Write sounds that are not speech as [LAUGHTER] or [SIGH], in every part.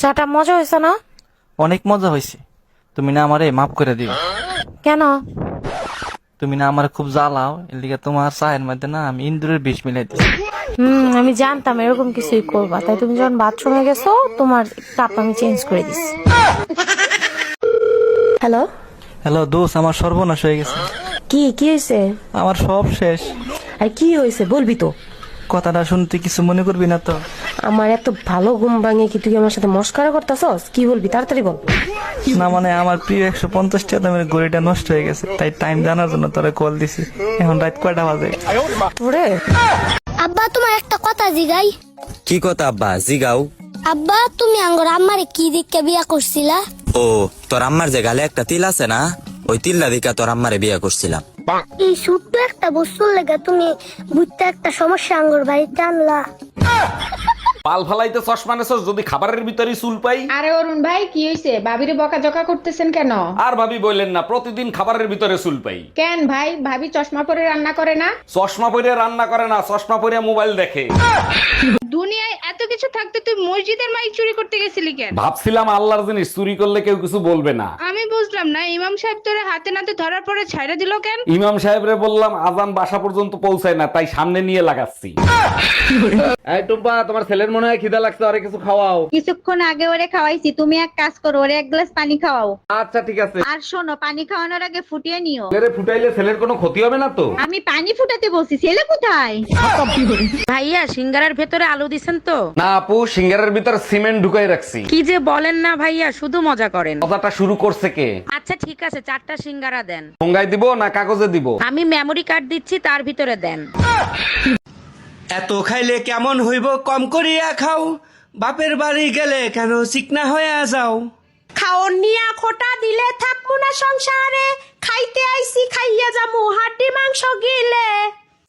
চাটা মজা হয়েছে না? অনেক মজা হয়েছে। তুমি না আমারে মাফ করে দিও। কেন? তুমি না আমার খুব জ্বালাও লিগে তোমার চায়ের মধ্যে না আমি ইন্দুরের বিষ মিলাই দিই হুম আমি জানতাম এরকম কিছুই করবা। তাই তুমি যখন বাথরুমে গেছো তোমার কাপ আমি চেঞ্জ করে দিছি। হ্যালো হ্যালো দোষ আমার সর্বনাশ হয়ে গেছে। কি কি হয়েছে? আমার সব শেষ। আর কি হয়েছে বলবি তো। কথাটা শুনতে কিছু মনে করবি না তো? আমার এত ভালো ঘুম ভাঙে কি তুই আমার সাথে মস্কারা করতেছস? কি বলবি? তাড়াতাড়ি বল। না মানে আমার প্রিয় একশো পঞ্চাশ টাকা দামের গড়িটা নষ্ট হয়ে গেছে তাই টাইম জানার জন্য তোরা কল দিছি। এখন রাত কয়টা বাজে? ওরে। আব্বা তোমার একটা কথা জিগাই। কি কথা আব্বা? জিগাও। আব্বা তুমি আঙ্গর আম্মারে কি দিককে বিয়া করছিলা? ও তোর আম্মার যে গালে একটা তিল আছে না ওই তিল্লা দিকা তোর আম্মারে বিয়া করছিলাম। এই ছোট্ট একটা বস্তুর লেগে তুমি বুঝতে একটা সমস্যা আঙ্গর বাড়িতে আনলা। পাল ফালাইতে চশমা নেছস যদি খাবারের ভিতরে চুল পাই? আরে অরুণ ভাই কি হয়েছে ভাবিরে বকাঝকা করতেছেন কেন? আর ভাবি বলেন না প্রতিদিন খাবারের ভিতরে চুল পাই। কেন ভাই? ভাবি চশমা পরে রান্না করে না? চশমা পরে রান্না করে না চশমা পরে মোবাইল দেখে। দুনিয়ায় এত কিছু থাকতে তুই মসজিদের মাইক চুরি করতে গেছিলি কেন? ভাবছিলাম আল্লাহর জিনিস চুরি করলে কেউ কিছু বলবে না। আমি বুঝলাম না ইমাম সাহেব তোরে হাতে নাতে ধরার পরে ছাইড়া দিল কেন? ইমাম সাহেবরে বললাম আজান বাসা পর্যন্ত পৌঁছায় না তাই সামনে নিয়ে লাগাচ্ছি। এই টুম্পা তোমার ছেলের মনে হয় খিদা লাগছে আরে কিছু খাওয়াও। কিছুক্ষণ আগে ওরে খাওয়াইছি তুমি এক কাজ করো ওরে এক গ্লাস পানি খাওয়াও। আচ্ছা ঠিক আছে। আর শোনো পানি খাওয়ানোর আগে ফুটিয়ে নিও। ছেলেরে ফুটাইলে ছেলের কোনো ক্ষতি হবে না তো? আমি পানি ফুটাতে বলছি ছেলে কোথায়? ভাইয়া সিঙ্গারার ভেতরে আলু দিছেন তো? না আপু সিঙ্গারের ভিতর সিমেন্ট ঢুকাই রাখছি। কি যে বলেন না ভাইয়া শুধু মজা করেন। কথাটা শুরু করছে কে? আচ্ছা ঠিক আছে চারটা সিঙ্গারা দেন। ঠোঙ্গায় দিব না কাগজে দিব? আমি মেমরি কার্ড দিচ্ছি তার ভিতরে দেন। এত খাইলে কেমন হইব কম করিয়া খাও। বাপের বাড়ি গেলে কেন চিকনা হইয়া যাও? খাওন নিয়া খোটা দিলে থাকব না সংসারে। খাইতে আইছি খাইয়া যামু হাড্ডি মাংস গিলে।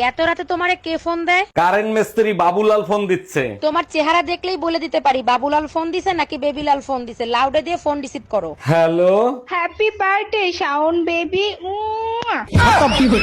এত রাতে তোমারে কে ফোন দেয়? কারেন্ট মিস্ত্রি বাবুলাল ফোন দিচ্ছে। তোমার চেহারা দেখলেই বলে দিতে পারি বাবুলাল ফোন দিছে নাকি বেবিলাল ফোন দিছে? লাউডে দিয়ে ফোন রিসিভ করো। Hello happy birthday Shaon baby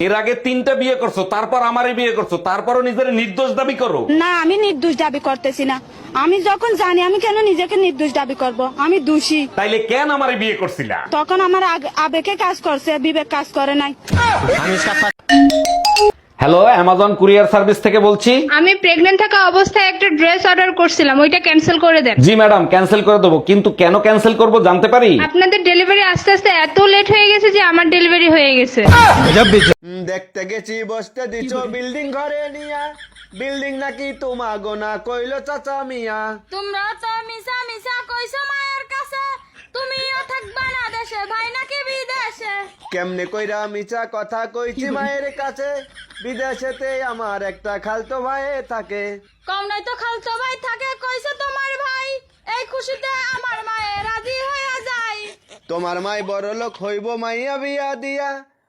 এর আগে তিনটা বিয়ে করছ তারপর আমারে বিয়ে করছ তারপরও নিজের নির্দোষ দাবি করো। না আমি নির্দোষ দাবি করতেছি না। আমি যখন জানি আমি কেন নিজেকে নির্দোষ দাবি করব? আমি দোষী। তাইলে কেন আমারে বিয়ে করছিলা? তখন আমার আগ- আবেগে কাজ করছে বিবেক কাজ করে নাই। হ্যালো অ্যামাজন কুরিয়ার সার্ভিস থেকে বলছি। আমি প্রেগনেন্ট থাকা অবস্থায় একটা ড্রেস অর্ডার করছিলাম ওইটা ক্যান্সেল করে দেন। জি ম্যাডাম ক্যান্সেল করে দেবো। কিন্তু কেন ক্যান্সেল করব জানতে পারি? আপনাদের ডেলিভারি আস্তে আস্তে এত লেট হয়ে গেছে যে আমার ডেলিভারি হয়ে গেছে। দেখতে গেছি বসতে দিছ বিল্ডিং ঘরে নিয়া। বিল্ডিং নাকি তোমা গোনা কইলো চাচা মিয়া। তোমরা তো মিশা মিশা কইছো মায়ের কাছে। তুমিও থাকবা না দেশে ভাই নাকি বিদেশে? কেমনে কইরা মিছা কথা কইছি মায়ের কাছে? বিদেশেতে আমার একটা খালতো ভাই থাকে। কম নাই তো খালতো ভাই থাকে কইছে তোমার ভাই এই খুশিতে আমার মায়ের রাজি হয়ে যায়। তোমার মাই বড় লোক হইব মাইয়া বিয়া দিয়া।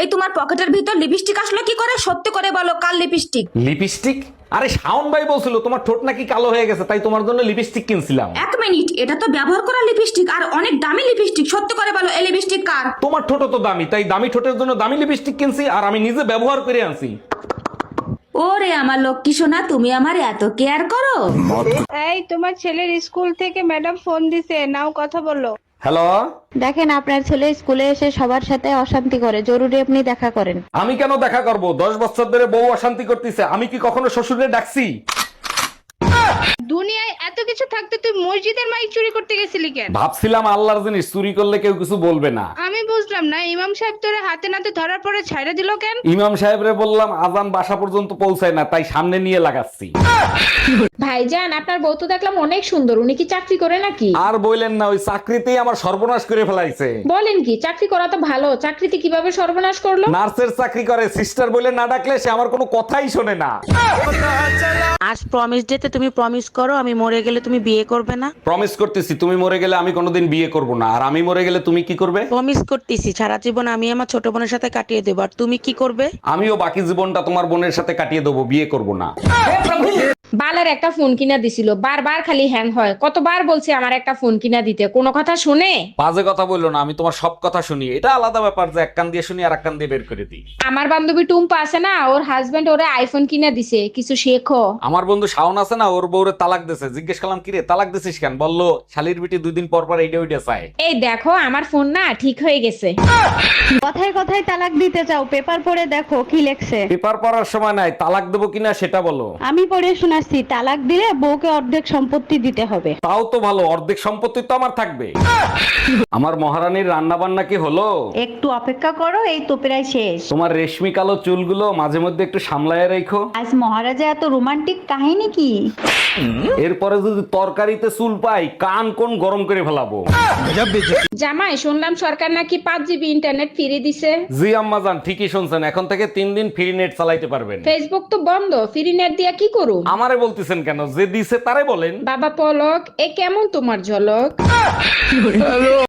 এই তোমার পকেটের ভিতর লিপস্টিক আসলো কি করে? সত্যি করে বলো কাল লিপস্টিক? লিপস্টিক? আরে শাওন ভাই বলছিল তোমার ঠোঁট নাকি কালো হয়ে গেছে তাই তোমার জন্য লিপস্টিক কিনছিলাম। এক মিনিট এটা তো ব্যবহার করা লিপস্টিক আর অনেক দামি লিপস্টিক সত্যি করে বলো এই লিপস্টিক কার? তোমার ঠোঁট তো দামি তাই দামি ঠোঁটের জন্য দামি লিপস্টিক কিনছি আর আমি নিজে ব্যবহার করে আনছি। ওরে আমার লক্ষ্মী সোনা তুমি আমার এত কেয়ার করো? এই তোমার ছেলের স্কুল থেকে ম্যাডাম ফোন দিছে নাও কথা বলো। হ্যালো দেখেন আপনার ছেলে স্কুলে এসে সবার সাথে অশান্তি করে। জরুরি আপনি দেখা করেন। আমি কেন দেখা করব? দশ বছর ধরে বউ অশান্তি করতেছে। আমি কি কখনো শ্বশুরে ডাকছি? দুনিয়ায় এত কিছু থাকতে তুই মসজিদের মাইক চুরি করতে গেছিলি কেন? ভাবছিলাম আল্লাহর জিনিস চুরি করলে কেউ কিছু বলবে না। আমি বুঝলাম না ইমাম সাহেব তোরে হাতে নাতে ধরার পরে ছাইড়া দিল কেন? ইমাম সাহেবরে বললাম আজান বাসা পর্যন্ত পৌঁছায় না তাই সামনে নিয়ে লাগাচ্ছি। ভাইজান আপনার বউ তো দেখলাম অনেক সুন্দর উনি কি চাকরি করে নাকি? আর বললেন না ওই চাকরিতেই আমার সর্বনাশ করে ফেলাইছে। বলেন কি চাকরি করা তো ভালো চাকরিতে কীভাবে সর্বনাশ করল? নার্সের চাকরি করে সিস্টার বলে না ডাকলে সে আমার কোনো কথাই শোনে না। আজ প্রমিস ডেতে তুমি প্রমিস করো আমি মরে গেলে তুমি বিয়ে করবে না। প্রমিস করতেছি তুমি মরে গেলে আমি কোনোদিন বিয়ে করব না। আর আমি মরে গেলে তুমি কি করবে? প্রমিস করতেছি সারা জীবন আমি আমার ছোট বোনের সাথে কাটিয়ে দেবো। আর তুমি কি করবে? আমিও বাকি জীবনটা তোমার বোনের সাথে কাটিয়ে দেবো বিয়ে করব না। বালের একটা ফোন কিনা দিছিল বারবার খালি হ্যাং হয়। কতবার বলছি আমার একটা ফোন কিনা দিতে? কোনো কথা শুনে? বাজে কথা বলল না আমি তোমার সব কথা শুনি। এটা আলাদা ব্যাপার যে এক কান দিয়ে শুনি আর এক কান দিয়ে বের করে দিই। আমার বান্ধবী টুম্পা আছে না ওর হাজবেন্ড ওরে আইফোন কিনা দিছে কিছু শেখো। আমার বন্ধু শাওন আছে না ওর বউরে তালাক দিছে। জিজ্ঞেস করলাম কিরে তালাক দিছিস কেন? বলল শালির বিটি দুই দিন পর পর এইটা ওইটা চায়। এই দেখো আমার ফোন না ঠিক হয়ে গেছে। কথায় কথায় তালাক দিতে চাও পেপার পড়ে দেখো কি লেখছে। পেপার পড়ার সময় নাই তালাক দেবো কিনা সেটা বলো। আমি পড়ে শোনাচ্ছি তালাক দিলে বউকে অর্ধেক সম্পত্তি দিতে হবে। তাও তো ভালো অর্ধেক সম্পত্তি তো আমার থাকবে। আমার মহারানীর রান্না বান্না কি হলো? একটু অপেক্ষা করো এই তো প্রায় শেষ। তোমার রেশমি কালো চুলগুলো মাঝে মধ্যে একটু সামলায় রেখো। আজ মহারাজা এত রোমান্টিক কাহিনী কি? এরপরে যদি তরকারিতে চুল পাই কান কোন গরম করে ফেলাবো? জামাই শুনলাম সরকার নাকি পাঁচ জিবি ইন্টারনেট ফ্রি দিছে। জি আম্মা জান ঠিকই শুনছেন। এখন থেকে তিন দিন ফ্রি নেট চালাইতে পারবেন। ফেসবুক তো বন্ধ ফ্রি নেট দিয়া কি করু আমারে বলতেছেন কেন? যে দিছে তারে বলেন। বাবা পলক এ কেমন তোমার ঝলক? [LAUGHS]